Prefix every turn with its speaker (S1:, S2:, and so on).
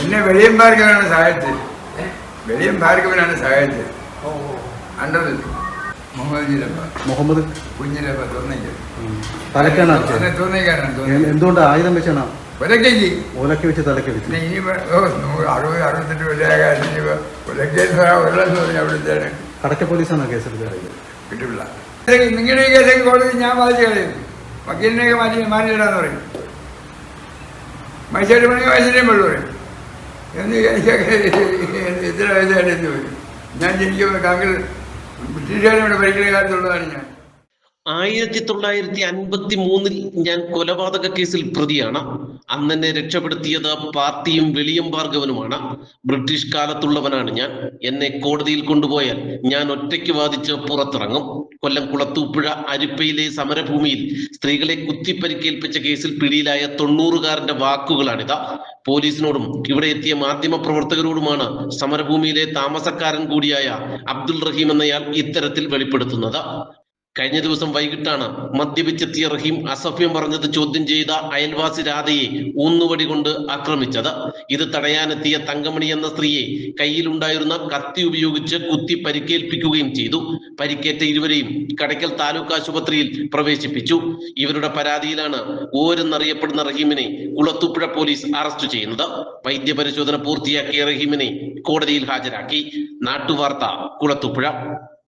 S1: എന്നെ വെളിയം ഭാർഗവനാണ് സഹായിച്ചത് വെളിയം ഭാർഗവനാണ് സഹായിച്ചത് അണ്ടറിൽ. മുഹമ്മദ്
S2: മുഹമ്മദ്?
S1: കുഞ്ഞിലപ്പ.
S2: തലക്കാണ്
S1: തോന്നിക്കാനാണ്
S2: എന്തുകൊണ്ട് ആയുധം വെച്ചാണ്?
S1: ഒലക്കേക്ക്
S2: വെച്ച് തലക്ക് വെച്ചത്
S1: പിന്നെ ഇനി വേ- ഓ നൂറ് അറുപത് അറുപത്തെട്ട് കൊല്ലകാലം ഇനി ഒലക്കേസ് ഉള്ളതെന്ന് പറഞ്ഞാൽ അവിടുത്തെ
S2: കടക്ക പോലീസാണ് കേസെടുത്തത്?
S1: കിട്ടില്ല. നിങ്ങളുടെ ഈ കേസൊക്കെ കോടതി ഞാൻ വാദിച്ചു കളയും. വക്കീലിനെയൊക്കെ മാറ്റി മാറ്റിയിടാന്ന് പറയും. മൈസൂർ പണിക്ക് മൈസൂരിയും വെള്ളം പറയും. എന്ന് എനിക്കൊക്കെ ഇത്ര വയസ്സായിട്ട് വരും ഞാൻ ജനിക്കുമ്പോൾ താങ്കൾ ബ്രിട്ടീഷുകാരും ഇവിടെ ഭരിക്കുന്ന കാലത്തുള്ളതാണ് ഞാൻ.
S3: ആയിരത്തി തൊള്ളായിരത്തി അൻപത്തി മൂന്നിൽ ഞാൻ കൊലപാതക കേസിൽ പ്രതിയാണ്. അന്നെന്നെ രക്ഷപ്പെടുത്തിയത് പാർട്ടിയും വെളിയം ഭാർഗവനുമാണ്. ബ്രിട്ടീഷ് കാലത്തുള്ളവനാണ് ഞാൻ. എന്നെ കോടതിയിൽ കൊണ്ടുപോയാൽ ഞാൻ ഒറ്റയ്ക്ക് വാദിച്ച് പുറത്തിറങ്ങും. കൊല്ലം കുളത്തൂപ്പുഴ അരിപ്പയിലെ സമരഭൂമിയിൽ സ്ത്രീകളെ കുത്തിപ്പരിക്കേൽപ്പിച്ച കേസിൽ പിടിയിലായ തൊണ്ണൂറുകാരന്റെ വാക്കുകളാണിത്. പോലീസിനോടും ഇവിടെ എത്തിയ മാധ്യമ പ്രവർത്തകരോടുമാണ് സമരഭൂമിയിലെ താമസക്കാരൻ കൂടിയായ അബ്ദുൾ റഹീം എന്നയാൾ ഇത്തരത്തിൽ വെളിപ്പെടുത്തുന്നത്. കഴിഞ്ഞ ദിവസം വൈകിട്ടാണ് മദ്യപിച്ചെത്തിയ റഹീം അസഭ്യം പറഞ്ഞത് ചോദ്യം ചെയ്ത അയൽവാസി രാധയെ ഊന്നുവടി കൊണ്ട് ആക്രമിച്ചത്. ഇത് തടയാനെത്തിയ തങ്കമണി എന്ന സ്ത്രീയെ കയ്യിലുണ്ടായിരുന്ന കത്തി ഉപയോഗിച്ച് കുത്തി പരിക്കേൽപ്പിക്കുകയും ചെയ്തു. പരിക്കേറ്റ ഇരുവരെയും കടയ്ക്കൽ താലൂക്ക് ആശുപത്രിയിൽ പ്രവേശിപ്പിച്ചു. ഇവരുടെ പരാതിയിലാണ് ഓരെന്നറിയപ്പെടുന്ന റഹീമിനെ കുളത്തുപ്പുഴ പോലീസ് അറസ്റ്റ് ചെയ്യുന്നത്. വൈദ്യപരിശോധന പൂർത്തിയാക്കിയ റഹീമിനെ കോടതിയിൽ ഹാജരാക്കി. നാട്ടുവാർത്ത കുളത്തൂപ്പുഴ.